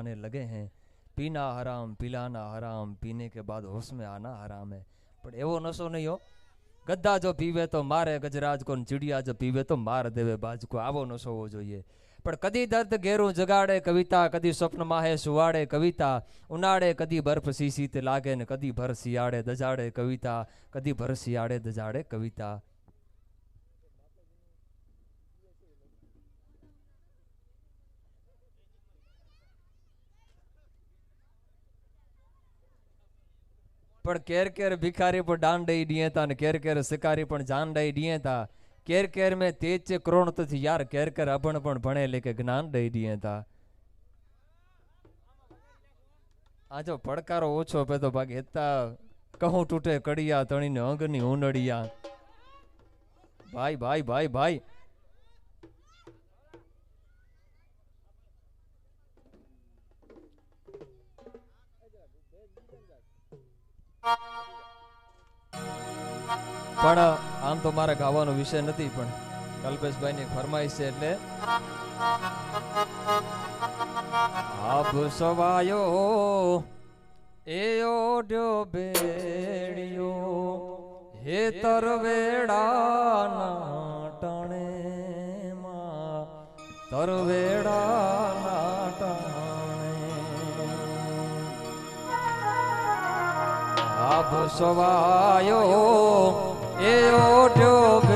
खाने लगे हैं पीना हराम पिलाना हराम पीने के बाद होश में आना हराम है પણ એવો નશો નહીં હો ગદ્દા જો પીવે તો મારે ગજરાજ કોણ ચીડિયા જો પીવે તો માર દેવે બાજકો આવો નશો હોવો જોઈએ પણ કદી દર્દ ઘેરું જગાડે કવિતા કદી સ્વપ્નમાં હે સુવાડે કવિતા ઉનાળે કદી બરફ સીસીત લાગે ને કદી ભર શિયાળે દજાડે કવિતા કદી ભર શિયાળે દજાડે કવિતા પણ કેર કેર ભિખારી પણ દાન દઈ દીએ તા ને કેર કેર શિકારી પણ જાન દઈ દીએ તા કેર કેર મેં તેજ છે ક્રોણ તથી યાર કેર કેર અભણ પણ ભણે લેકે જ્ઞાન દઈ દીએ તા આ જો પડકારો ઓછો પે તો ભાગે હેતા કહું તૂટે કડિયા તણીને અંગની ઉનડિયા ભાઈ ભાઈ ભાઈ ભાઈ પણ આમ તો મારે ગાવાનો વિષય નથી, પણ કલ્પેશભાઈ ની ફરમાઈશ છે એટલે આપ સવાયો એ ઓઢ્યો બેડિયો હે તરવેડાના ટણે માં તરવેડાના ટણે આભ સવાયો એ ઓઢ્યો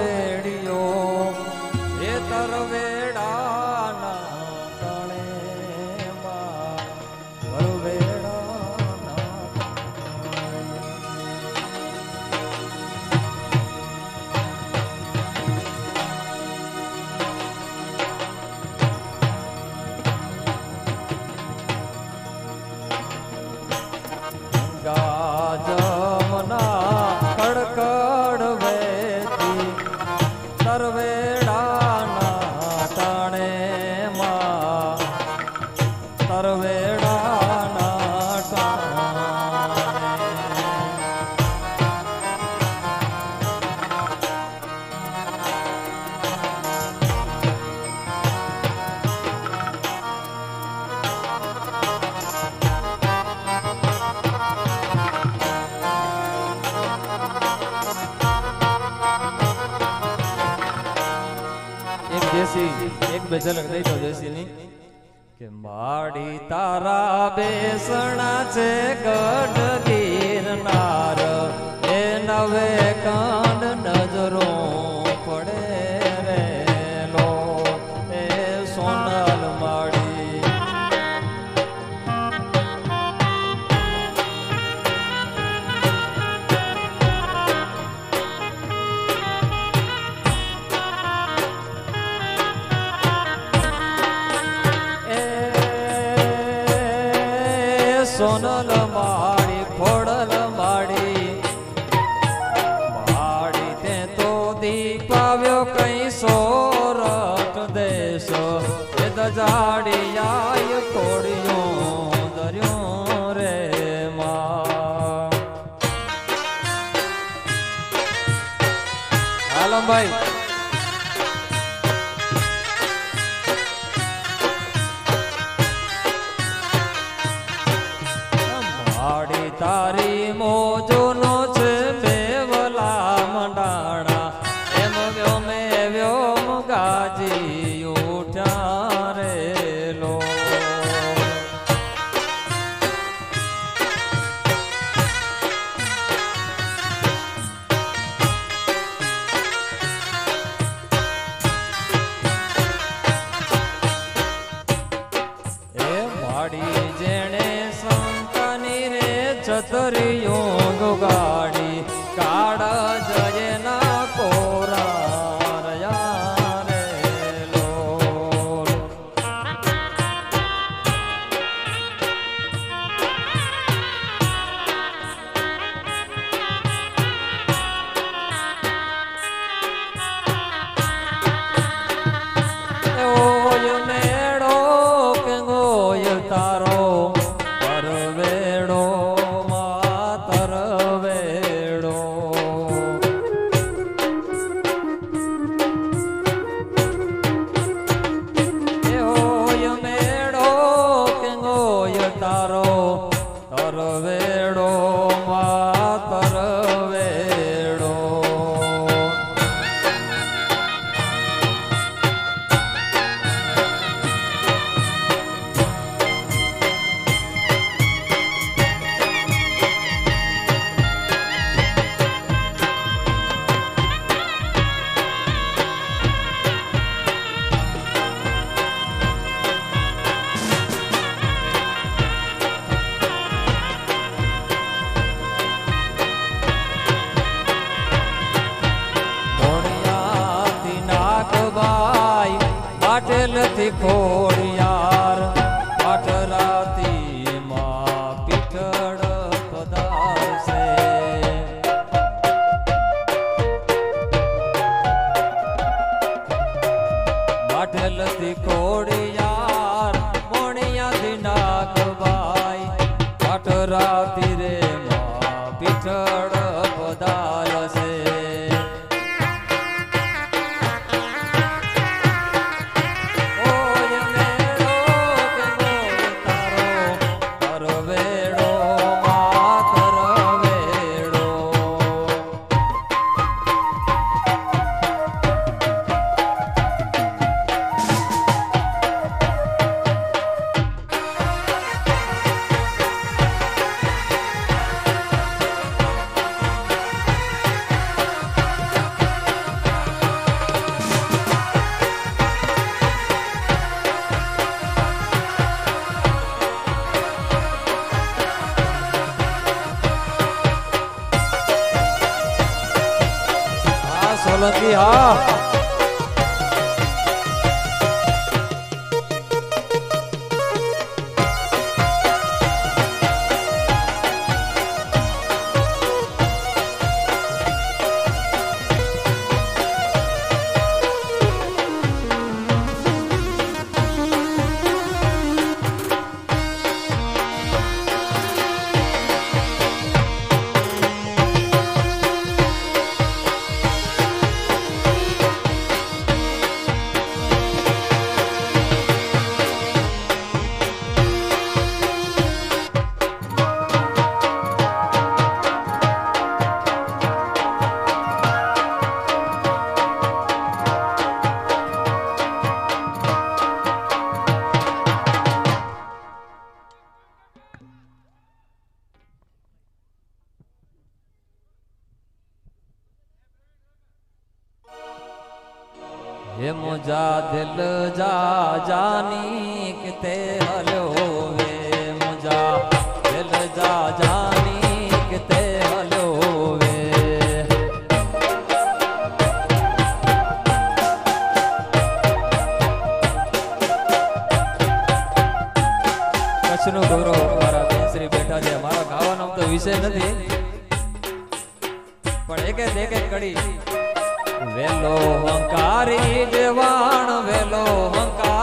એક એક બે ઝલક દો દેશીની કે માડી તારા બેસણા છે ગઢ ગીરનાર, એ નવે કાંડ નજરો 拜拜 before. તે હલ્યો વે મુજા દિલ જા જાની કે તે હલ્યો વે. કચ્છનું ગૌરવ મારા બેસરી બેઠા છે. મારા ગાવાનો તો વિષય નથી. પણ એક એક એક કડી. વેલો હંકારી દેવાણ, વેલો હંકાર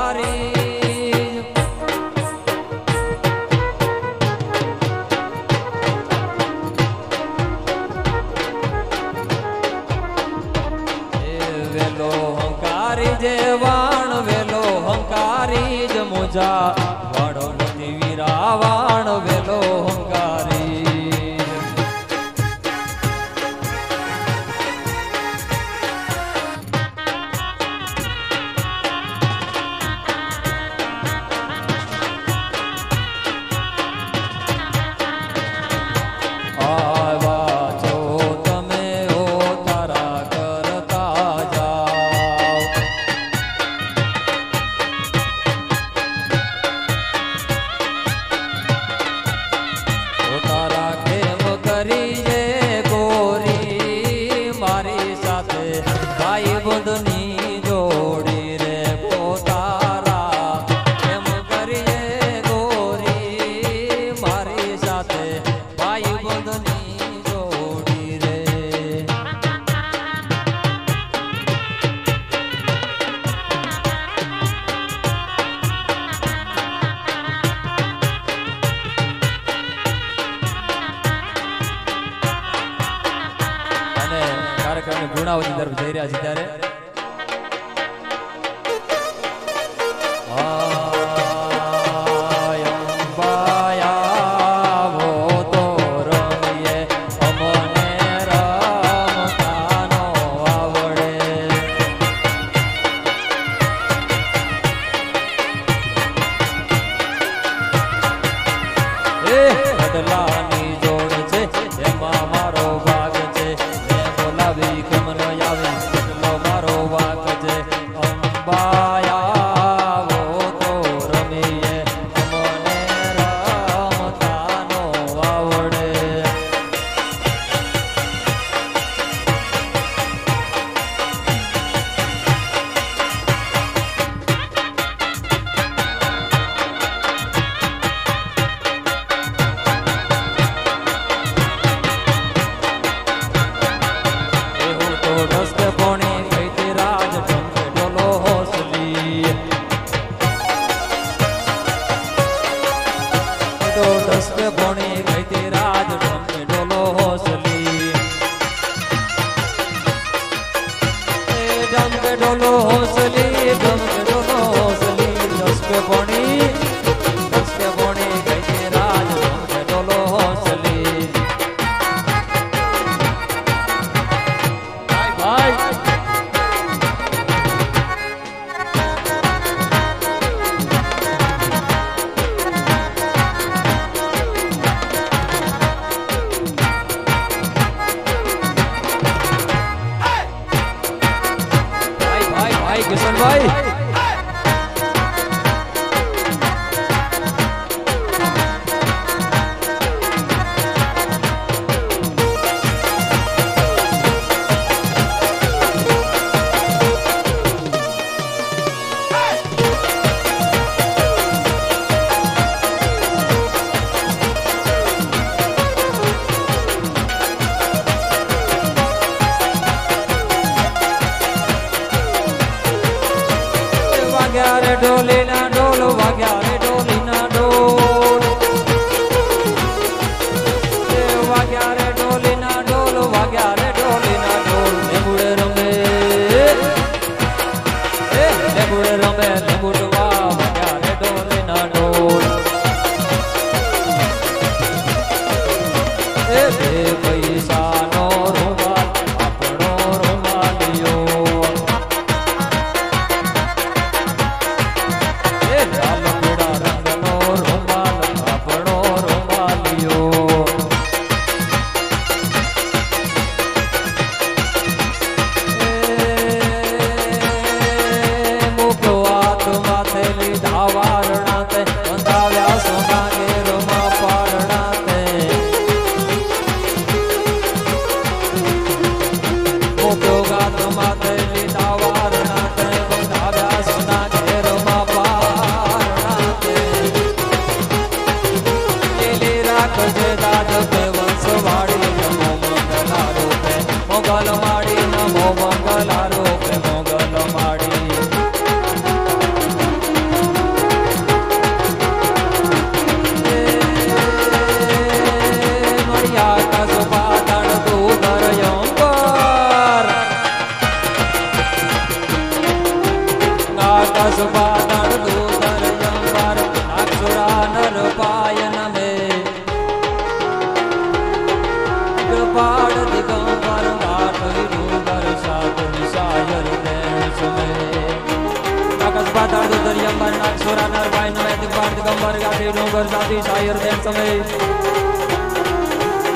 Just the bonnet. ધાવારણા તે सुरा नर भाई नवैतिक बार दिगंबर गाते डोंगर जाति शायर देव समय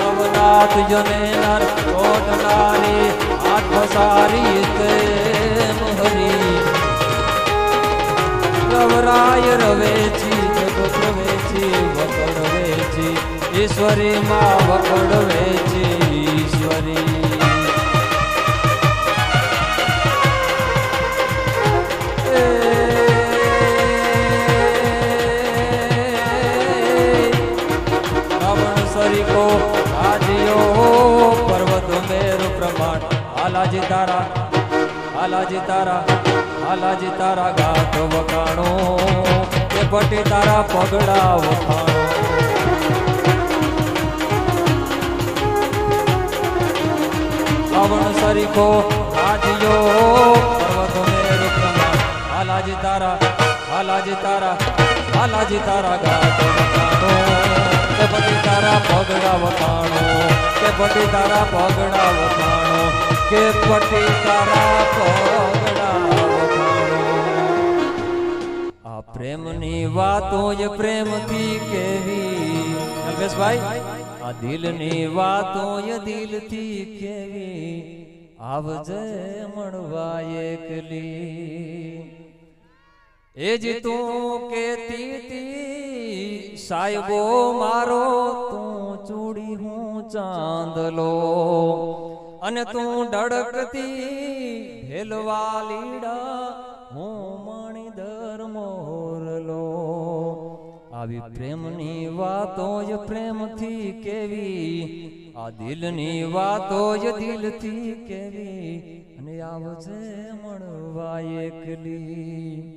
नवनाथ जने नर कोट नारी आत्मसारी मोहनी रवराय रवेची जगत रवेची वकड रवेची ईश्वरी माँ वकड रवेची ईश्वरी હાલાજી તારા હાલાજી તારા ગાત વખાણો, એ ભટ્ટી તારા પગડા વખાણો. રાવણ સરીખો રાજ્યો પર્વતો મેરે રૂપમાં હાલાજી તારા હાલાજી તારા હાલાજી તારા ગાત વખાણો. કે ભટ્ટી તારા પગડા વખાણો કે ભટ્ટી તારા પગડા વખાણો. કે પટી તારા પગડા આ પ્રેમની વાતો જ પ્રેમથી કેવી નગેશભાઈ આ દિલની વાતો જ દિલથી કેવી આવજે મળવા એકલી એ જ તું કેતી તી સાહેબો મારો તું ચૂડી હું ચાંદલો અને તું ડડકતી ભેલવા લીડા હું મણિધર મોરલો. આવી પ્રેમની વાતો જ પ્રેમથી કેવી આ દિલની વાતો જ દિલથી કેવી. અને આવજે મળવા એકલી.